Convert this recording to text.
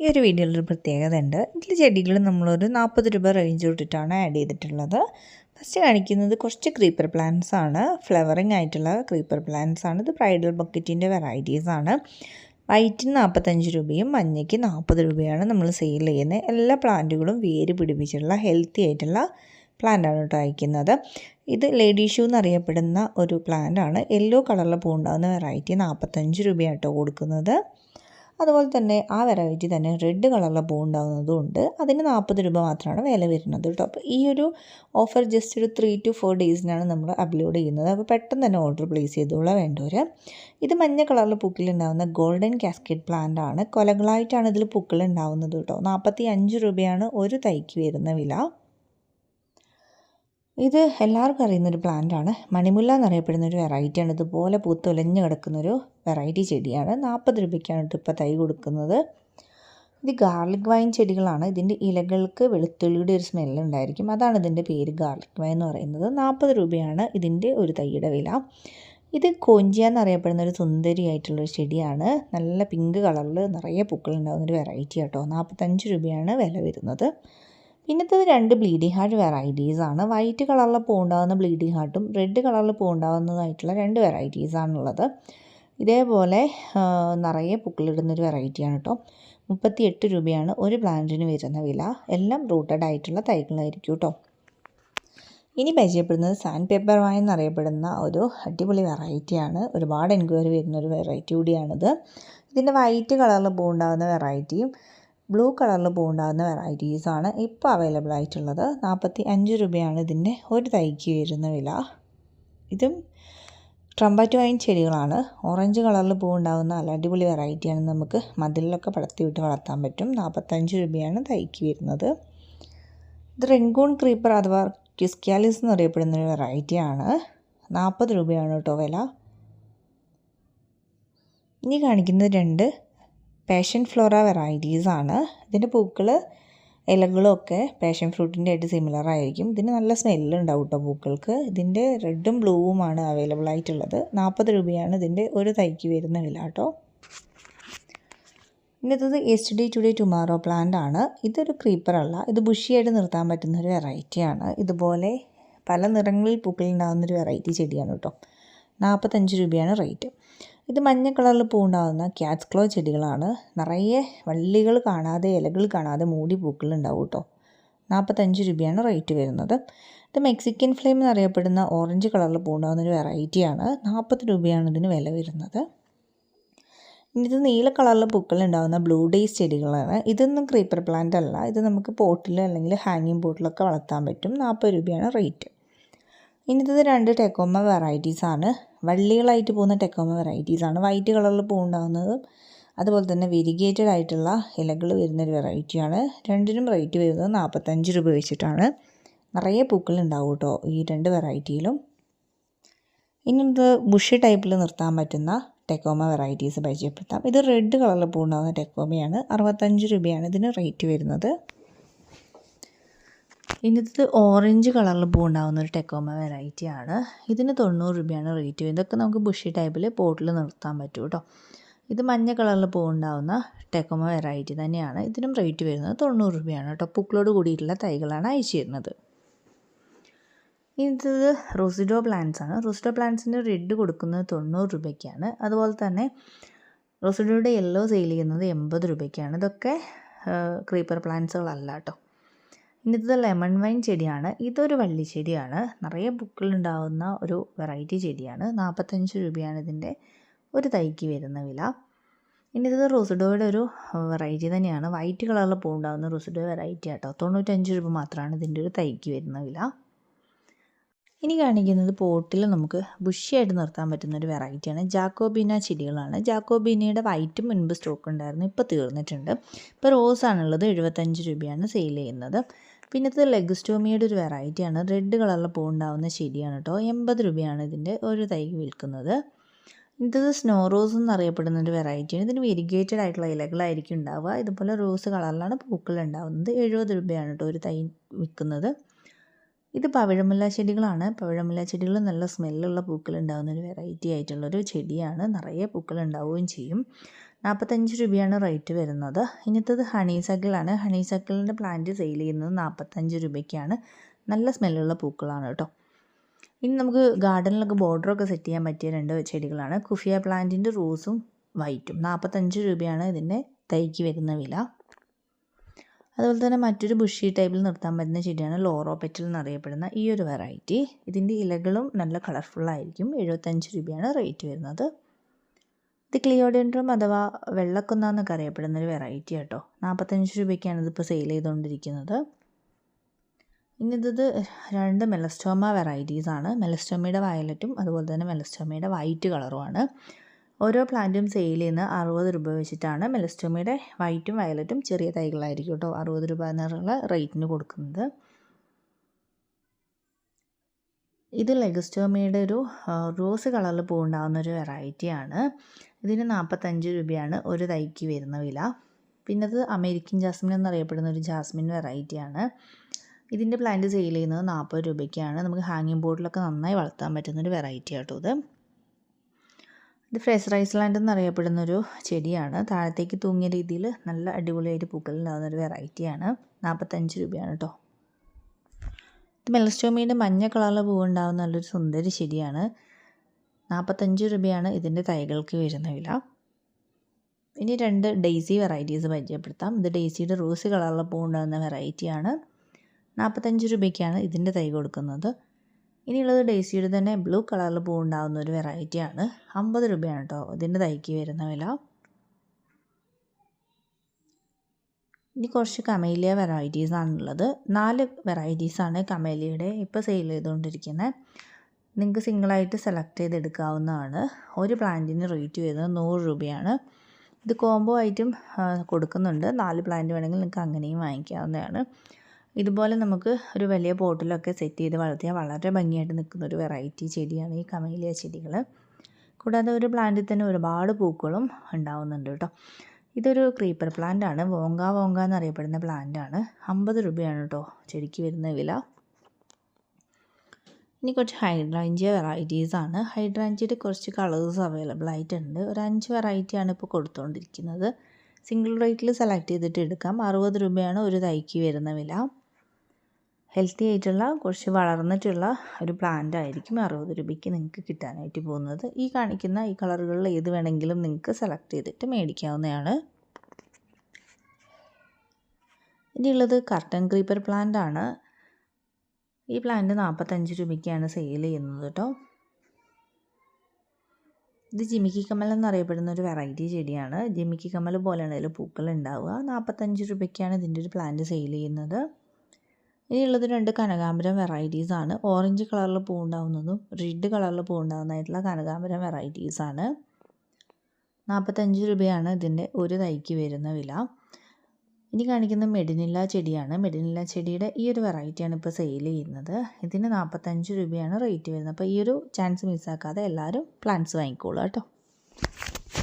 ഈ ഒരു വീഡിയോയിലൊരു പ്രത്യേകത ഉണ്ട് ഇതിൽ ചെടികൾ നമ്മളൊരു നാൽപ്പത് രൂപ റേഞ്ച് തൊട്ടിട്ടാണ് ആഡ് ചെയ്തിട്ടുള്ളത്. ഫസ്റ്റ് കാണിക്കുന്നത് കുറച്ച് ക്രീപ്പർ പ്ലാന്റ്സ് ആണ്. ഫ്ലവറിങ് ആയിട്ടുള്ള ക്രീപ്പർ പ്ലാന്റ്സ് ആണ്. ഇത് ബ്രൈഡൽ ബക്കറ്റിന്റെ വെറൈറ്റീസ് ആണ്. വൈറ്റിന് നാൽപ്പത്തഞ്ച് രൂപയും മഞ്ഞയ്ക്ക് നാൽപ്പത് രൂപയാണ് നമ്മൾ സെയിൽ ചെയ്യുന്നത്. എല്ലാ പ്ലാന്റുകളും വേര് പിടിപ്പിച്ചിട്ടുള്ള ഹെൽത്തി ആയിട്ടുള്ള പ്ലാന്റാണ് കേട്ടോ അയക്കുന്നത്. ഇത് ലേഡി ഷൂ എന്നറിയപ്പെടുന്ന ഒരു പ്ലാന്റ് ആണ്. യെല്ലോ കളറിൽ പൂണ്ടാകുന്ന വെറൈറ്റി നാൽപ്പത്തഞ്ച് രൂപയാണ് കേട്ടോ കൊടുക്കുന്നത്. അതുപോലെ തന്നെ ആ വെറൈറ്റി തന്നെ റെഡ് കളറിലെ പൂ ഉണ്ടാകുന്നതും ഉണ്ട്. അതിന് നാൽപ്പത് രൂപ മാത്രമാണ് വില വരുന്നത് കേട്ടോ. അപ്പോൾ ഈ ഒരു ഓഫർ ജസ്റ്റ് ഒരു ത്രീ ടു ഫോർ ഡേയ്സിനാണ് നമ്മൾ അപ്ലോഡ് ചെയ്യുന്നത്. അപ്പോൾ പെട്ടെന്ന് തന്നെ ഓർഡർ പ്ലേസ് ചെയ്തോളാം വേണ്ടവർ. ഇത് മഞ്ഞ കളറിൽ പൂക്കളുണ്ടാകുന്ന ഗോൾഡൻ കാസ്കേറ്റ് പ്ലാന്റ് ആണ്. കൊലകളായിട്ടാണ് ഇതിൽ പൂക്കൾ ഉണ്ടാകുന്നത് കേട്ടോ. നാൽപ്പത്തി അഞ്ച് രൂപയാണ് ഒരു തൈക്ക് വരുന്ന വില. ഇത് എല്ലാവർക്കും അറിയുന്നൊരു പ്ലാന്റാണ്. മണിമുല്ല എന്നറിയപ്പെടുന്ന ഒരു വെറൈറ്റിയാണ്. ഇതുപോലെ പൂത്തൊലഞ്ഞ് കിടക്കുന്നൊരു വെറൈറ്റി ചെടിയാണ്. നാൽപ്പത് രൂപയ്ക്കാണ് ഇപ്പോൾ തൈ കൊടുക്കുന്നത്. ഇത് ഗാർലിക് വൈൻ ചെടികളാണ്. ഇതിന്റെ ഇലകൾക്ക് വെളുത്തുള്ളിയുടെ ഒരു സ്മെല്ല് ഉണ്ടായിരിക്കും അതാണ് ഇതിന്റെ പേര് ഗാർലിക് വൈൻ എന്ന് പറയുന്നത്. നാൽപ്പത് രൂപയാണ് ഇതിന്റെ ഒരു തൈയുടെ വില. ഇത് കോഞ്ചിയ എന്നറിയപ്പെടുന്ന ഒരു സുന്ദരിയായിട്ടുള്ളൊരു ചെടിയാണ്. നല്ല പിങ്ക് കളറിൽ നിറയെ പൂക്കളുണ്ടാകുന്നൊരു വെറൈറ്റി കേട്ടോ. നാൽപ്പത്തഞ്ച് രൂപയാണ് വില വരുന്നത്. പിന്നത്തത് രണ്ട് ബ്ലീഡിംഗ് ഹാർട്ട് ആണ്. വൈറ്റ് കളറിൽ പൂണ്ടാകുന്ന ബ്ലീഡിംഗ് ഹാർട്ടും റെഡ് കളറിൽ പൂണ്ടാകുന്നതായിട്ടുള്ള രണ്ട് വെറൈറ്റീസ് ആണുള്ളത്. ഇതേപോലെ നിറയെ പൂക്കളിടുന്നൊരു വെറൈറ്റിയാണ് കേട്ടോ മുപ്പത്തി എട്ട് രൂപയാണ് ഒരു പ്ലാന്റിന് വരുന്ന വില. എല്ലാം റൂട്ടഡ് ആയിട്ടുള്ള തൈകളായിരിക്കും കേട്ടോ ഇനി പരിചയപ്പെടുന്നത് സാൻഡ് പേപ്പർ വായ എന്നറിയപ്പെടുന്ന ഒരു അടിപൊളി വെറൈറ്റിയാണ് ഒരുപാട് എൻക്വയറി വരുന്ന ഒരു വെറൈറ്റി കൂടിയാണിത്. ഇതിന്റെ വൈറ്റ് കളറിൽ പൂണ്ടാകുന്ന വെറൈറ്റിയും ബ്ലൂ കളറിൽ പൂണ്ടാകുന്ന വെറൈറ്റീസാണ് ഇപ്പോൾ അവൈലബിൾ ആയിട്ടുള്ളത്. നാൽപ്പത്തി അഞ്ച് രൂപയാണ് ഇതിന്റെ ഒരു തൈക്ക് വരുന്ന വില. ഇതും ട്രംബറ്റ് വൈൻ ചെടികളാണ്. ഓറഞ്ച് കളറിൽ പൂവുണ്ടാകുന്ന നല്ല അടിപൊളി വെറൈറ്റിയാണ് നമുക്ക് മതിലിലൊക്കെ പടർത്തി വിട്ട് വളർത്താൻ പറ്റും. നാൽപ്പത്തഞ്ച് രൂപയാണ് തൈക്ക് വരുന്നത്. ഇത് റെങ്കൂൺ ക്രീപ്പർ അഥവാ ക്യുസ്ക്യാലിസ് എന്നറിയപ്പെടുന്ന ഒരു വെറൈറ്റിയാണ് നാൽപ്പത് രൂപയാണ് കേട്ടോ വില. ഇനി കാണിക്കുന്നത് രണ്ട് പാഷൻ ഫ്ലോറ വെറൈറ്റീസ് ആണ്. ഇതിന്റെ പൂക്കൾ ഇലകളൊക്കെ പാഷൻ ഫ്രൂട്ടിന്റെ ആയിട്ട് സിമിലർ ആയിരിക്കും. ഇതിന് നല്ല സ്മെല്ല് ഉണ്ടാവും കേട്ടോ പൂക്കൾക്ക്. ഇതിന്റെ റെഡും ബ്ലൂവുമാണ് അവൈലബിൾ ആയിട്ടുള്ളത്. നാൽപ്പത് രൂപയാണ് ഇതിന്റെ ഒരു തൈക്ക് വരുന്ന വില കേട്ടോ ഇന്നത്തത് yesterday today tomorrow plant ആണ്. ഇതൊരു ക്രീപ്പർ അല്ല. ഇത് ബുഷിയായിട്ട് നിർത്താൻ പറ്റുന്ന ഒരു വെറൈറ്റിയാണ് ഇതുപോലെ പല നിറങ്ങളിൽ ഒരു വെറൈറ്റി ചെടിയാണ് കേട്ടോ നാൽപ്പത്തഞ്ച് രൂപയാണ് റേറ്റ്. ഇത് മഞ്ഞ കളറിൽ പൂണ്ടാകുന്ന ക്യാറ്റ്സ് ക്ലോ ചെടികളാണ്. നിറയെ വള്ളികൾ കാണാതെ ഇലകൾ കാണാതെ മൂടി പൂക്കൾ ഉണ്ടാവും കേട്ടോ. നാൽപ്പത്തഞ്ച് രൂപയാണ് റേറ്റ് വരുന്നത്. ഇത് മെക്സിക്കൻ ഫ്ലെയിം എന്നറിയപ്പെടുന്ന ഓറഞ്ച് കളറിൽ പൂണ്ടാകുന്ന ഒരു വെറൈറ്റിയാണ് നാൽപ്പത് രൂപയാണ് ഇതിന് വില വരുന്നത്. ഇനി ഇത് നീല കളറിൽ പൂക്കൾ ഉണ്ടാകുന്ന ബ്ലൂ ഡേയ്സ് ചെടികളാണ്. ഇതൊന്നും ക്രീപ്പർ പ്ലാന്റ് അല്ല. ഇത് നമുക്ക് പോട്ടിൽ അല്ലെങ്കിൽ ഹാങ്ങിങ് പോട്ടിലൊക്കെ വളർത്താൻ പറ്റും. നാൽപ്പത് രൂപയാണ് റേറ്റ്. ഇന്നത്തെ രണ്ട് ടെക്കോമ വെറൈറ്റീസ് ആണ്. വള്ളികളായിട്ട് പോകുന്ന ടെക്കോമ വെറൈറ്റീസ് ആണ്. വൈറ്റ് കളറിൽ പൂവുണ്ടാകുന്നതും അതുപോലെ തന്നെ വെരിഗേറ്റഡ് ആയിട്ടുള്ള ഇലകൾ വരുന്നൊരു വെറൈറ്റിയാണ് രണ്ടിനും റേറ്റ് വരുന്നത് നാൽപ്പത്തഞ്ച് രൂപ വെച്ചിട്ടാണ്. നിറയെ പൂക്കൾ ഉണ്ടാവും കേട്ടോ ഈ രണ്ട് വെറൈറ്റിയിലും. ഇനി ഇത് ബുഷ് ടൈപ്പിൽ നിർത്താൻ പറ്റുന്ന ടെക്കോമ വെറൈറ്റീസ് പരിചയപ്പെടുത്താം. ഇത് റെഡ് കളറിൽ പൂണ്ടാകുന്ന ടെക്കോമയാണ്. അറുപത്തഞ്ച് രൂപയാണ് ഇതിന് റേറ്റ് വരുന്നത്. ഇന്നത്തെ ഓറഞ്ച് കളറിൽ പൂ ഉണ്ടാകുന്ന ഒരു ടെക്കോമ വെറൈറ്റി ആണ്. ഇതിന് തൊണ്ണൂറ് രൂപയാണ് റേറ്റ് ഇതൊക്കെ നമുക്ക് ബുഷി ടൈപ്പിൽ പോട്ടിൽ നിർത്താൻ പറ്റും കേട്ടോ ഇത് മഞ്ഞ കളറിൽ പൂ ഉണ്ടാകുന്ന ടെക്കോമ വെറൈറ്റി തന്നെയാണ്. ഇതിനും റേറ്റ് വരുന്നത് തൊണ്ണൂറ് രൂപയാണ് കേട്ടോ പൂക്കളോട് കൂടിയിട്ടുള്ള തൈകളാണ് അയച്ചു തരുന്നത് ഇത് റോസിഡോ പ്ലാന്റ്സ് ആണ്. റോസിഡോ പ്ലാന്റ്സിന് റെഡ് കൊടുക്കുന്നത് തൊണ്ണൂറ് രൂപയ്ക്കാണ്. അതുപോലെ തന്നെ റോസിഡോയുടെ യെല്ലോ സെയിൽ ചെയ്യുന്നത് എൺപത് രൂപയ്ക്കാണ്. ഇതൊക്കെ ക്രീപ്പർ പ്ലാന്റ്സുകളല്ല കേട്ടോ ഇന്നത്തെ ലെമൺ വൈൻ ചെടിയാണ്. ഇതൊരു വള്ളിച്ചെടിയാണ് നിറയെ പൂക്കളുണ്ടാകുന്ന ഒരു വെറൈറ്റി ചെടിയാണ്. നാൽപ്പത്തഞ്ച് രൂപയാണ് ഇതിന്റെ ഒരു തൈക്ക് വരുന്ന വില. ഇനി ഇത് റോസിഡോയുടെ ഒരു വെറൈറ്റി തന്നെയാണ്. വൈറ്റ് കളറിൽ പൂണ്ടാകുന്ന റോസിഡോ വെറൈറ്റി ആട്ടോ. തൊണ്ണൂറ്റഞ്ച് രൂപ മാത്രമാണ് ഇതിന്റെ ഒരു തൈക്ക് വരുന്ന വില. ഇനി കാണിക്കുന്നത് പോട്ടിൽ നമുക്ക് ബുഷിയായിട്ട് നിർത്താൻ പറ്റുന്ന ഒരു വെറൈറ്റിയാണ്. ജാക്കോബീന ചെടികളാണ്. ജാക്കോബീനയുടെ വൈറ്റ് മുൻപ് സ്റ്റോക്ക് ഉണ്ടായിരുന്നു. ഇപ്പോൾ തീർന്നിട്ടുണ്ട്. ഇപ്പോൾ റോസ് ആണുള്ളത് എഴുപത്തഞ്ച് രൂപയാണ് സെയിൽ ചെയ്യുന്നത്. പിന്നത്തെ ലെഗസ്റ്റോമിയുടെ ഒരു വെറൈറ്റിയാണ്. റെഡ് കളറിൽ പൂവുണ്ടാവുന്ന ചെടിയാണ് കേട്ടോ എൺപത് രൂപയാണ് ഇതിന്റെ ഒരു തൈ വിൽക്കുന്നത്. ഇതത് സ്നോ റോസ് എന്നറിയപ്പെടുന്ന ഒരു വെറൈറ്റിയാണ്. ഇതിന് വെരിഗേറ്റഡ് ആയിട്ടുള്ള ഇലകളായിരിക്കും ഉണ്ടാവുക. ഇതുപോലെ റോസ് കളറിലാണ് പൂക്കൾ ഉണ്ടാവുന്നത്. എഴുപത് രൂപയാണ് കേട്ടോ ഒരു തൈ വിൽക്കുന്നത്. ഇത് പവിഴമുല്ല ചെടികളാണ്. പവിഴമുല്ല ചെടികൾ നല്ല സ്മെല്ലുള്ള പൂക്കൾ ഉണ്ടാകുന്ന ഒരു വെറൈറ്റി ആയിട്ടുള്ളൊരു ചെടിയാണ്. നിറയെ പൂക്കൾ ഉണ്ടാവുകയും ചെയ്യും. നാൽപ്പത്തഞ്ച് രൂപയാണ് റേറ്റ് വരുന്നത്. ഇന്നത്തത് ഹണി സക്കിളാണ് ഹണി സക്കിളിന്റെ പ്ലാന്റ് സെയിൽ ചെയ്യുന്നത് നാൽപ്പത്തഞ്ച് രൂപയ്ക്കാണ്. നല്ല സ്മെല്ലുള്ള പൂക്കളാണ് കേട്ടോ. ഇനി നമുക്ക് ഗാർഡനിലൊക്കെ ബോർഡറൊക്കെ സെറ്റ് ചെയ്യാൻ പറ്റിയ രണ്ട് ചെടികളാണ്. കുഫിയ പ്ലാന്റിന്റെ റോസും വൈറ്റും. നാൽപ്പത്തഞ്ച് രൂപയാണ് ഇതിന്റെ തൈക്ക് വരുന്ന വില. അതുപോലെ തന്നെ മറ്റൊരു ബുഷി ടൈപ്പിൽ നിർത്താൻ പറ്റുന്ന ചെടിയാണ് ലോറോ പെറ്റൽ എന്നറിയപ്പെടുന്ന ഈ ഒരു വെറൈറ്റി. ഇതിന്റെ ഇലകളും നല്ല കളർഫുള്ളായിരിക്കും. എഴുപത്തഞ്ച് രൂപയാണ് റേറ്റ് വരുന്നത്. ഇത് ക്ലിയോഡൻഡ്രം അഥവാ വെള്ളക്കുന്ന എന്നൊക്കെ അറിയപ്പെടുന്ന ഒരു വെറൈറ്റി കേട്ടോ നാൽപ്പത്തഞ്ച് രൂപയ്ക്കാണ് ഇതിപ്പോൾ സെയിൽ ചെയ്തുകൊണ്ടിരിക്കുന്നത് ഇനി ഇത് രണ്ട് മെലസ്റ്റോമ വെറൈറ്റീസ് ആണ്. മെലസ്റ്റോമയുടെ വയലറ്റും അതുപോലെ തന്നെ മെലസ്റ്റോമയുടെ വൈറ്റ് കളറുമാണ് ഓരോ പ്ലാന്റും സെയിൽ ചെയ്യുന്ന അറുപത് രൂപ വെച്ചിട്ടാണ് മെലസ്റ്റോമയുടെ വൈറ്റും വയലറ്റും ചെറിയ തൈകളായിരിക്കും കേട്ടോ അറുപത് രൂപ എന്നുള്ള റേറ്റിന് കൊടുക്കുന്നത്. ഇത് ലെഗസ്റ്റോമയുടെ ഒരു റോസ് കളറിൽ പൂവുണ്ടാകുന്ന ഒരു വെറൈറ്റിയാണ് ഇതിന് നാൽപ്പത്തഞ്ച് രൂപയാണ് ഒരു തൈക്ക് വരുന്ന വില. പിന്നെ അത് അമേരിക്കൻ ജാസ്മിൻ എന്നറിയപ്പെടുന്ന ഒരു ജാസ്മിൻ വെറൈറ്റിയാണ് ഇതിന്റെ പ്ലാന്റ് സെയിൽ ചെയ്യുന്നത് നാൽപ്പത് രൂപയ്ക്കാണ്. നമുക്ക് ഹാങ്ങിങ് ബോർഡിലൊക്കെ നന്നായി വളർത്താൻ പറ്റുന്നൊരു വെറൈറ്റി ആട്ടോ ഇത്. ഇത് ഫ്രഷ് റൈസ് ലാൻഡ് എന്നറിയപ്പെടുന്ന ഒരു ചെടിയാണ്. താഴത്തേക്ക് തൂങ്ങിയ രീതിയിൽ നല്ല അടിപൊളിയായിട്ട് പൂക്കളുണ്ടാകുന്ന ഒരു വെറൈറ്റിയാണ് നാൽപ്പത്തഞ്ച് രൂപയാണ് കേട്ടോ ഇത് മെലസ്റ്റോമിയുടെ മഞ്ഞ കളറിൽ പൂവുണ്ടാകുന്ന നല്ലൊരു സുന്ദരി ചെടിയാണ്. നാൽപ്പത്തഞ്ച് രൂപയാണ് ഇതിന്റെ തൈകൾക്ക് വരുന്ന വില. ഇനി രണ്ട് ഡെയ്സി വെറൈറ്റീസ് പരിചയപ്പെടുത്താം. ഇത് ഡെയ്സിയുടെ റോസ് കളറിൽ പൂവുണ്ടാകുന്ന വെറൈറ്റിയാണ്. നാൽപ്പത്തഞ്ച് രൂപയ്ക്കാണ് ഇതിന്റെ തൈ കൊടുക്കുന്നത്. ഇനിയുള്ളത് ഡെയ്സിയുടെ തന്നെ ബ്ലൂ കളറിൽ പൂവുണ്ടാകുന്ന ഒരു വെറൈറ്റിയാണ്. അമ്പത് രൂപയാണ് കേട്ടോ ഇതിന്റെ തൈക്ക് വരുന്ന വില. ഇനി കുറച്ച് കമേലിയ വെറൈറ്റീസ് ആണുള്ളത്. നാല് വെറൈറ്റീസാണ് കമേലിയുടെ ഇപ്പോൾ സെയിൽ ചെയ്തുകൊണ്ടിരിക്കുന്നത് നിങ്ങൾക്ക് സിംഗിളായിട്ട് സെലക്ട് ചെയ്തെടുക്കാവുന്നതാണ്. ഒരു പ്ലാന്റിന് റേറ്റ് വരുന്നത് നൂറ് രൂപയാണ്. ഇത് കോംബോ ആയിട്ടും കൊടുക്കുന്നുണ്ട്. നാല് പ്ലാന്റ് വേണമെങ്കിൽ നിങ്ങൾക്ക് അങ്ങനെയും വാങ്ങിക്കാവുന്നതാണ്. ഇതുപോലെ നമുക്ക് ഒരു വലിയ പോട്ടിലൊക്കെ സെറ്റ് ചെയ്ത് വളർത്തിയാൽ വളരെ ഭംഗിയായിട്ട് നിൽക്കുന്ന ഒരു വെറൈറ്റി ചെടിയാണ് ഈ കമേലിയ ചെടികൾ കൂടാതെ ഒരു പ്ലാന്റിൽ തന്നെ ഒരുപാട് പൂക്കളും ഉണ്ടാവുന്നുണ്ട് കേട്ടോ. ഇതൊരു ക്രീപ്പർ പ്ലാന്റ് ആണ്. വോങ്ക വോങ്ക എന്നറിയപ്പെടുന്ന പ്ലാന്റ് ആണ്. അമ്പത് രൂപയാണ് കേട്ടോ ചെടിക്ക് വരുന്ന വില. ഇനി കുറച്ച് ഹൈഡ്രാഞ്ചിയ വെറൈറ്റീസ് ആണ്. ഹൈഡ്രാഞ്ചിയുടെ കുറച്ച് കളേഴ്സ് അവൈലബിൾ ആയിട്ടുണ്ട്. ഒരു അഞ്ച് വെറൈറ്റി ആണ് ഇപ്പോൾ കൊടുത്തുകൊണ്ടിരിക്കുന്നത് സിംഗിൾ റേറ്റിൽ സെലക്ട് ചെയ്തിട്ട് എടുക്കാം. അറുപത് രൂപയാണ് ഒരു തൈക്ക് വരുന്ന വില. ഹെൽത്തി ആയിട്ടുള്ള കുറച്ച് വളർന്നിട്ടുള്ള ഒരു പ്ലാന്റ് ആയിരിക്കും അറുപത് രൂപയ്ക്ക് നിങ്ങൾക്ക് കിട്ടാനായിട്ട് പോകുന്നത്. ഈ കാണിക്കുന്ന ഈ കളറുകളിൽ ഏത് വേണമെങ്കിലും നിങ്ങൾക്ക് സെലക്ട് ചെയ്തിട്ട് മേടിക്കാവുന്നതാണ്. ഇനിയുള്ളത് കർട്ടൻ ക്രീപ്പർ പ്ലാന്റ് ആണ്. ഈ പ്ലാന്റ് നാൽപ്പത്തഞ്ച് രൂപയ്ക്കാണ് സെയിൽ ചെയ്യുന്നത് കേട്ടോ. ഇത് ജിമിക്കി കമ്മൽ എന്നറിയപ്പെടുന്ന ഒരു വെറൈറ്റി ചെടിയാണ്. ജിമിക്കി കമ്മൽ പോലെയാണ് ഇതിൽ പൂക്കൾ ഉണ്ടാവുക. നാൽപ്പത്തഞ്ച് രൂപയ്ക്കാണ് ഇതിന്റെ ഒരു പ്ലാന്റ് സെയിൽ ചെയ്യുന്നത്. ഇനിയുള്ളത് രണ്ട് കനകാമ്പരം ആണ്. ഓറഞ്ച് കളറിൽ പൂവുണ്ടാവുന്നതും റെഡ് കളറിൽ പൂവുണ്ടാവുന്നതായിട്ടുള്ള കനകാമ്പരം വെറൈറ്റീസ് ആണ്. നാൽപ്പത്തഞ്ച് രൂപയാണ് ഇതിന്റെ ഒരു തൈക്ക് വരുന്ന വില. ഇനി കാണിക്കുന്ന മെഡിനില്ല ചെടിയാണ്. മെഡിനില്ല ചെടിയുടെ ഈ ഒരു വെറൈറ്റിയാണ് ഇപ്പോൾ സെയിൽ ചെയ്യുന്നത്. ഇതിന് നാൽപ്പത്തഞ്ച് രൂപയാണ് റേറ്റ് വരുന്നത്. അപ്പോൾ ഈ ഒരു ചാൻസ് മിസ്സാക്കാതെ എല്ലാവരും പ്ലാന്റ്സ് വാങ്ങിക്കോളൂ കേട്ടോ.